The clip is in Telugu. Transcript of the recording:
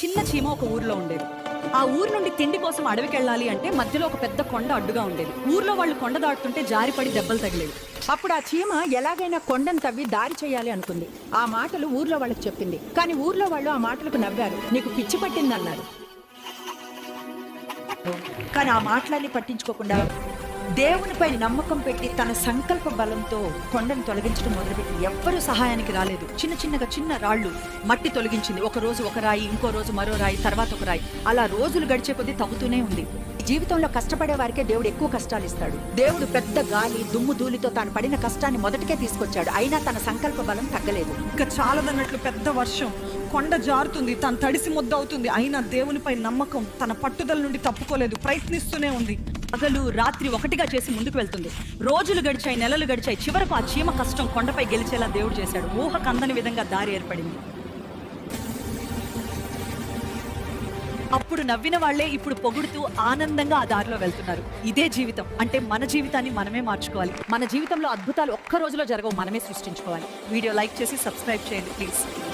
చిన్న చీమ ఒక ఊర్లో ఉండేది. ఆ ఊరు నుండి తిండి కోసం అడవికి వెళ్ళాలి అంటే మధ్యలో ఒక పెద్ద కొండ అడ్డుగా ఉండేది. ఊర్లో వాళ్ళు కొండ దాటుతుంటే జారిపడి దెబ్బలు తగిలేవి. అప్పుడు ఆ చీమ ఎలాగైనా కొండను తవ్వి దారి చేయాలి అనుకుంది. ఆ మాటలు ఊర్లో వాళ్ళకి చెప్పింది. కానీ ఊర్లో వాళ్ళు ఆ మాటలకు నవ్వారు. నీకు పిచ్చి పట్టిందన్నారు. కానీ ఆ మాటలన్నీ పట్టించుకోకుండా దేవునిపై నమ్మకం పెట్టి తన సంకల్ప బలంతో కొండను తొలగించడం మొదలుపెట్టి ఎవ్వరూ సహాయానికి రాలేదు. చిన్న చిన్నగా చిన్న రాళ్ళు మట్టి తొలగించింది. ఒక రోజు ఒక రాయి ఇంకో రోజు మరో రాయి తర్వాత ఒక రాయి. అలా రోజులు గడిచే కొద్దీ తగ్గుతూనే ఉంది. జీవితంలో కష్టపడే వారికే దేవుడు ఎక్కువ కష్టాలు ఇస్తాడు. దేవుడు పెద్ద గాలి దుమ్ము ధూళితో తాను పడిన కష్టాన్ని మొదటికే తీసుకొచ్చాడు. అయినా తన సంకల్ప బలం తగ్గలేదు. ఇంకా చాలదన్నట్లు పెద్ద వర్షం. కొండ జారుతుంది తను తడిసి ముద్ద అవుతుంది అయినా దేవునిపై నమ్మకం తన పట్టుదల నుండి తప్పుకోలేదు ప్రయత్నిస్తూనే ఉంది. పగలు రాత్రి ఒకటిగా చేసి ముందుకు వెళ్తుంది. రోజులు గడిచాయి నెలలు గడిచాయి. చివరకు ఆ చీమ కష్టం కొండపై గెలిచేలా దేవుడు చేశాడు. ఊహ కందని విధంగా దారి ఏర్పడింది. అప్పుడు నవ్విన వాళ్ళే ఇప్పుడు పొగుడుతూ ఆనందంగా ఆ దారిలో వెళ్తున్నారు. ఇదే జీవితం. అంటే మన జీవితాన్ని మనమే మార్చుకోవాలి. మన జీవితంలో అద్భుతాలు ఒక్క రోజులో జరగవు మనమే సృష్టించుకోవాలి. వీడియో లైక్ చేసి సబ్స్క్రైబ్ చేయండి ప్లీజ్.